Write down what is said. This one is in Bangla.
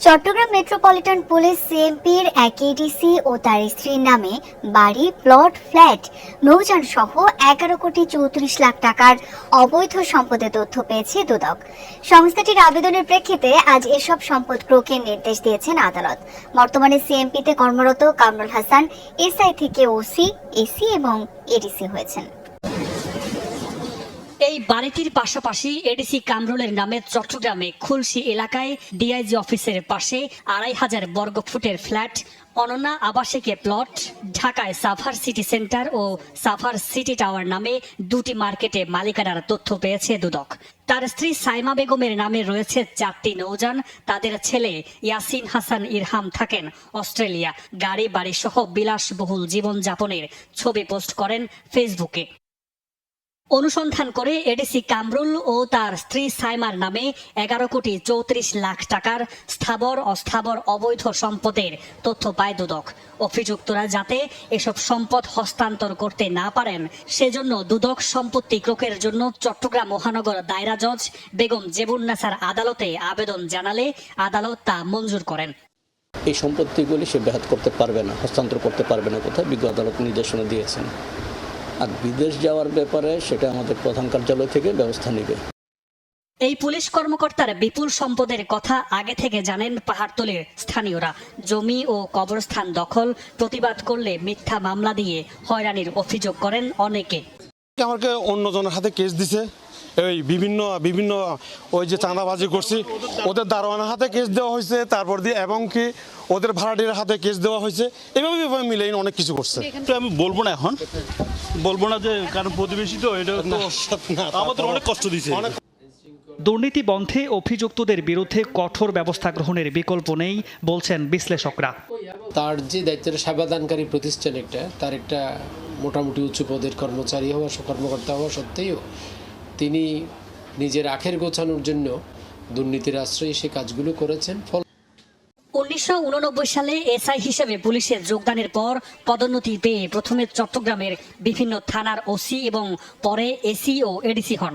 চট্টগ্রাম মেট্রোপলিটন পুলিশ সিএমপির এক এডিসি ও তার স্ত্রীর নামে বাড়ি, প্লট, ফ্ল্যাট, নৌযান সহ এগারো কোটি চৌত্রিশ লাখ টাকার অবৈধ সম্পদের তথ্য পেয়েছে দুদক। সংস্থাটির আবেদনের প্রেক্ষিতে আজ এসব সম্পদ ক্রোকের নির্দেশ দিয়েছেন আদালত। বর্তমানে সিএমপিতে কর্মরত কামরুল হাসান এসআই থেকে ওসি এসি এবং এডিসি হয়েছেন। এই বাড়িটির পাশাপাশি এডিসি কামরুলের নামে চট্টগ্রামে খুলশি এলাকায় ডিআইজি অফিসের পাশে আড়াই হাজার বর্গ ফুটের ফ্ল্যাট, অনন্যা আবাসিকে প্লট, ঢাকায় সাফার সিটি সেন্টার ও সাফার সিটি টাওয়ার নামে দুটি মার্কেটে মালিকানার তথ্য পেয়েছে দুদক। তার স্ত্রী সাইমা বেগমের নামে রয়েছে চারটি নৌযান, তাদের ছেলে ইয়াসিন হাসান ইরহাম থাকেন অস্ট্রেলিয়া। গাড়ি বাড়ি সহ বিলাসবহুল জীবনযাপনের ছবি পোস্ট করেন ফেসবুকে। অনুসন্ধান করে এডিসি কামরুল ও তার স্ত্রী সাইমার নামে এগারো কোটি চৌত্রিশ লাখ টাকার স্থাবর, অস্থাবর, অবৈধ সম্পদের তথ্য পায় দুদক। অভিযুক্তরা যাতে এসব সম্পদ হস্তান্তর করতে না পারেন, সেজন্য দুদক সম্পত্তি ক্রোকের জন্য চট্টগ্রাম মহানগর দায়রা জজ বেগম জেবুন্নাসার আদালতে আবেদন জানালে আদালত তা মঞ্জুর করেন। এই সম্পত্তিগুলি সে ব্যাহত করতে পারবে না, হস্তান্তর করতে পারবে না কোথায়? বিজ্ঞ আদালত নির্দেশনা দিয়েছেন। আর বিদেশ যাওয়ার ব্যাপারে সেটা আমাদের প্রধান কার্যালয় থেকে ব্যবস্থা নেবে। এই পুলিশ কর্মকর্তার বিপুল সম্পদের কথা আগে থেকে জানেন পাহাড়তলের স্থানীয়রা। জমি ও কবরস্থান দখল প্রতিবাদ করলে মিথ্যা মামলা দিয়ে হয়রানির অভিযোগ করেন অনেকে। আমাকে অন্যজনের হাতে কেস দিছে। এই বিভিন্ন বিভিন্ন ওই যে চাঁদাবাজি করছি ওদের দারোয়ানের হাতে কেস দেওয়া হয়েছে তারপর দিয়ে এবং কি ওদের ভাড়াটির হাতে কেস দেওয়া হয়েছে এভাবে এভাবে মিলে অনেক কিছু করছে। তো আমি বলব না এখন বলব না যে কারণ প্রতিবেশী তো এটা আমাদের অনেক কষ্ট অনেক দুর্নীতি বন্ধে অভিযুক্তদের বিরুদ্ধে কঠোর ব্যবস্থা গ্রহণের বিকল্প নেই বলছেন বিশ্লেষকরা। তার যে দায়িত্বের সেবাদানকারী প্রতিষ্ঠান একটা তার একটা মোটামুটি উচ্চ পদের কর্মচারী হওয়া কর্মকর্তা হওয়া সত্ত্বেও তিনি নিজের আখের গোছানোর জন্য দুর্নীতির আশ্রয়ে সে কাজগুলো করেছেন। ফল উনিশশো উননব্বই সালে এসআই হিসেবে পুলিশের যোগদানের পর পদোন্নতি পেয়ে প্রথমে চট্টগ্রামের বিভিন্ন থানার ওসি এবং পরে এসি ও এডিসি হন।